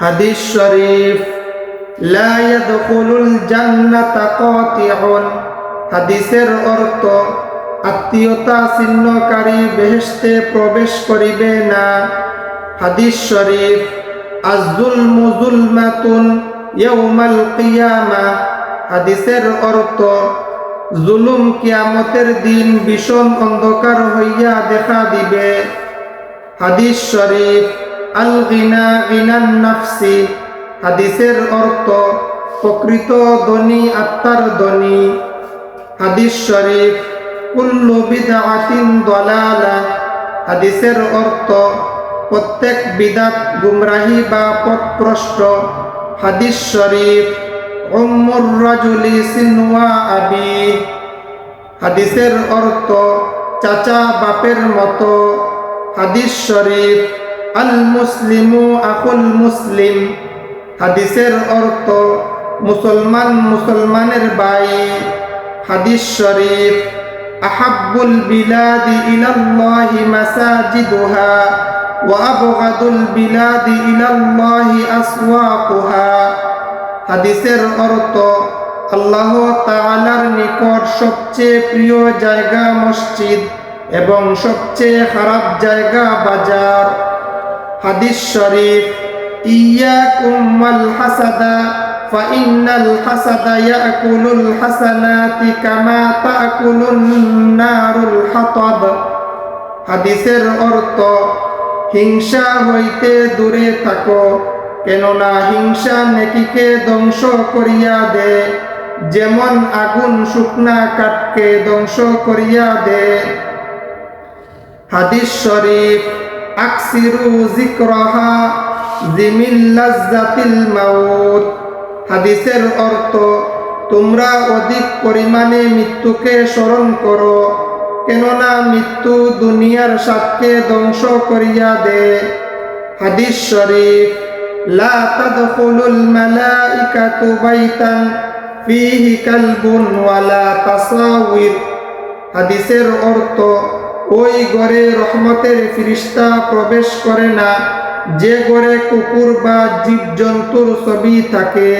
হাদিস শরীফ, লা ইয়াদখুলুল জান্নাতা কাতিউন। হাদিসের অর্থ, আত্মীয়তা ছিন্নকারী বেহেশতে প্রবেশ করিবে না। হাদিস শরীফ আজুল মুজুলমাতুন ইয়াউমাল কিয়ামা। হাদিসের অর্থ, জুলুম কিয়ামতের দিন ভীষণ অন্ধকার হইয়া দেখা দিবে। হাদিস শরীফ আল গিনা গিনান নাফসি, হাদিসের অর্থ, প্রকৃত ধনী আত্মার ধনী। হাদিস শরীফ, কুল্লু বিদআতিন দলালা। হাদিসের অর্থ, প্রত্যেক বিদাত গুমরাহি বা পথভ্রষ্ট। হাদিস শরীফ, উম্মুর রাজুলি সিনওয়া আবি। হাদিসের অর্থ, চাচা বাপের মতো। হাদিস শরীফ আল মুসলিমু আকুল মুসলিম। হাদিসের অর্থ, মুসলমান মুসলমানের ভাই হাদিস শরীফ, আহাব্বুল বিলাদি ইলাল্লাহি মাসাজিদুহা ওয়া আবগাদুল বিলাদি ইলাল্লাহি আসওয়াকুহা। হাদিসের অর্থ, আল্লাহ তাআলার নিকট সবচেয়ে প্রিয় জায়গা মসজিদ এবং সবচেয়ে খারাপ জায়গা বাজার। হাদিস শরীফ ইয়াকুম ওয়াল হাসাদা فإن الحسد يأكل الحسنات كما تأكل النار الحطب হাদিসের অর্থ হিংসা হইতে দূরে থাকো কেননা হিংসা নেকিকে ধ্বংস করিয়া দে যেমন আগুন শুকনা কাঠকে ধ্বংস করিয়া দে হাদিস শরীফ আকসিরু জিক্রহা জিমিল্লাজাতিল মাউত। হাদিসের অর্থ, তোমরা অধিক পরিমাণে মৃত্যুকে স্মরণ করো, কেননা মৃত্যু দুনিয়ার সাথে ধ্বংস করিয়া দে। হাদিস শরীফ, লা তাদখুলুল মালাইকাতু বাইতান ফিহি কালবুন ওয়ালা তাসাউর। হাদিসের অর্থ ওই ঘরে রহমতের ফিরিস্তা প্রবেশ করে না। যে ঘরে কুকুর বা জীবজন্তুর ছবি থাকে।